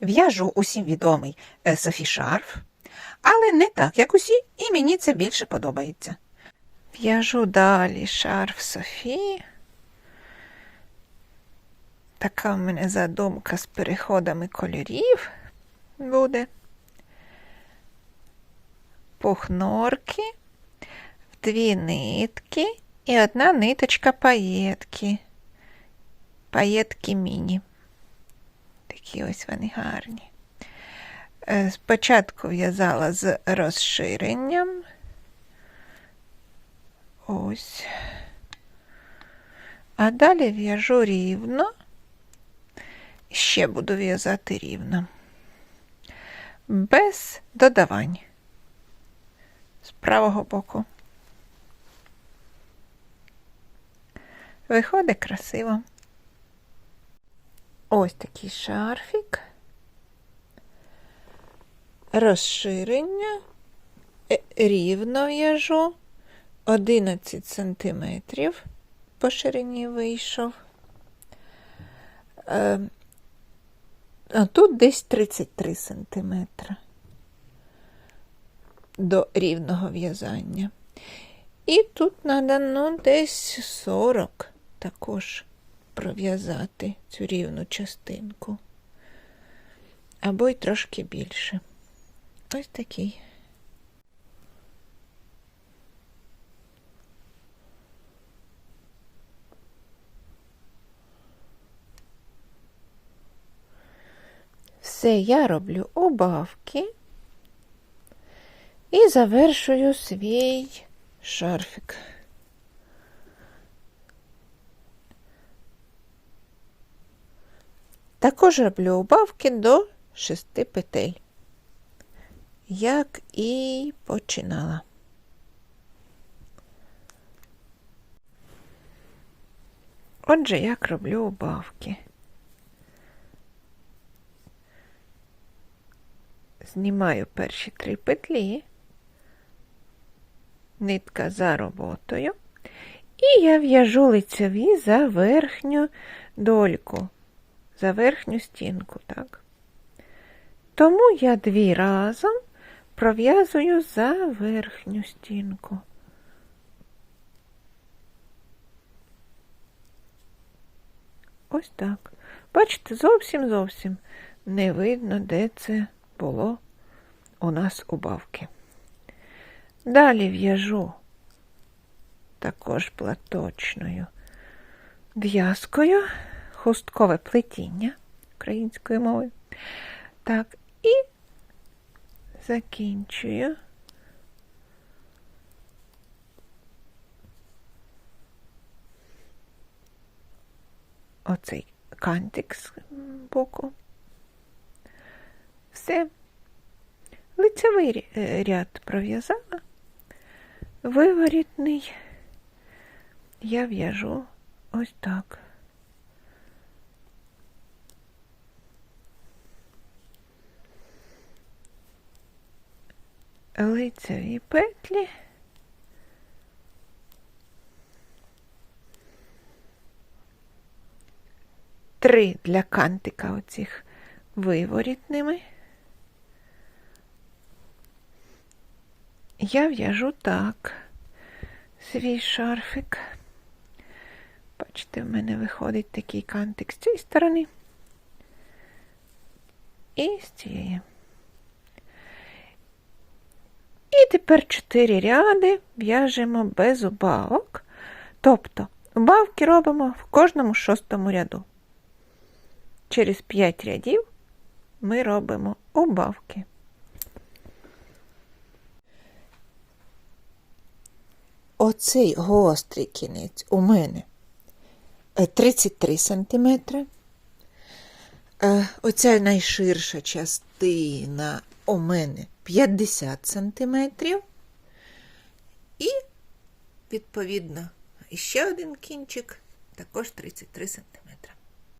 в'яжу усім відомий е, Софі шарф, але не так, як усі, і мені це більше подобається. В'яжу далі шарф Софі. Така в мене задумка з переходами кольорів буде. Пухнорки, дві нитки і одна ниточка паєтки. Паєтки міні. Такі ось вони гарні. Е, Спочатку в'язала з розширенням. Ось. А далі в'яжу рівно. Ще буду в'язати рівно. Без додавань. З правого боку. Виходить красиво. Ось такий шарфік. Розширення. Е, Рівно в'яжу. 11 сантиметрів по ширині вийшов. Е, А тут десь 33 сантиметри до рівного в'язання. І тут ну, десь 40 також пров'язати цю рівну частинку. Або й трошки більше. Ось такий. Все, я роблю убавки і завершую свій шарфік. Також роблю убавки до шести петель, як і починала. Отже, як роблю убавки. Знімаю перші три петлі, нитка за роботою, і я в'яжу лицеві за верхню дольку, за верхню стінку, так. Тому я дві разом пров'язую за верхню стінку. Ось так. Бачите, зовсім зовсім не видно, де це було у нас убавки. Далі в'яжу також платочною в'язкою, хусткове плетіння українською мовою. Так, і закінчую. Оцей кантик з боку. Все. Лицевий е, ряд пров'язала, виворітний я в'яжу ось так. Лицеві петлі. Три для кантика оцих виворітними. Я в'яжу так свій шарфик. Бачите, в мене виходить такий кантик з цієї сторони і з цієї. І тепер чотири ряди в'яжемо без убавок. Тобто убавки робимо в кожному шостому ряду. Через 5 рядів ми робимо убавки. Оцей гострий кінець у мене е, 33 см. Оця найширша частина у мене 50 см. І, відповідно, ще один кінчик також 33 см.